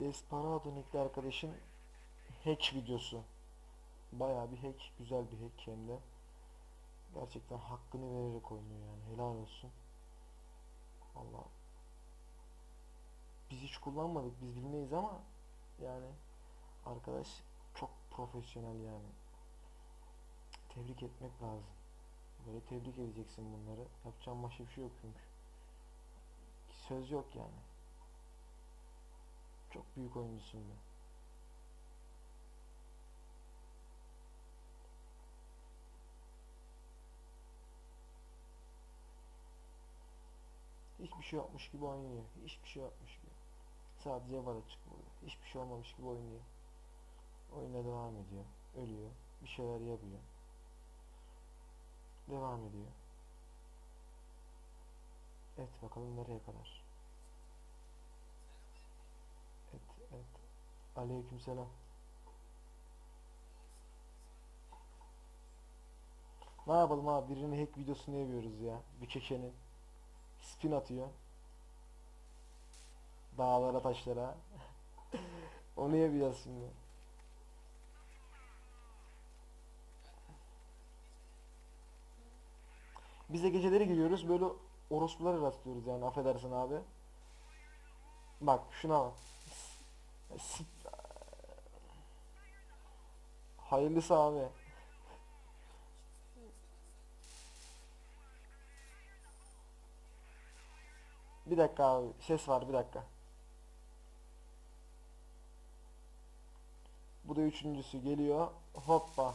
Desperado nickli arkadaşın hack videosu. Bayağı bir hack, güzel bir hack hem de. Gerçekten hakkını vererek oynuyor yani. Helal olsun. Allah. Biz hiç kullanmadık, biz bilmeyiz ama yani arkadaş çok profesyonel yani. Tebrik etmek lazım. Böyle tebrik edeceksin bunları. Yapacağım başka bir şey yok çünkü. Söz yok yani. Çok büyük oyuncusun be. Hiçbir şey yapmış gibi oynuyor. Hiçbir şey yapmış gibi. Sadece var açık burada. Hiçbir şey olmamış gibi oynuyor. Oyuna devam ediyor. Ölüyor. Bir şeyler yapıyor. Devam ediyor. Evet bakalım nereye kadar. Evet evet. Aleykümselam. Ne yapalım abi birinin hack videosunu yapıyoruz ya. Bir çekeni. Spin atıyor. Dağlara taşlara. Onu yapacağız şimdi. Biz de geceleri giriyoruz böyle orospulara rastlıyoruz yani affedersin abi. Bak şuna bak. Hayırlısı abi. Bir dakika abi ses var bir dakika. Bu da üçüncüsü geliyor. Hoppa.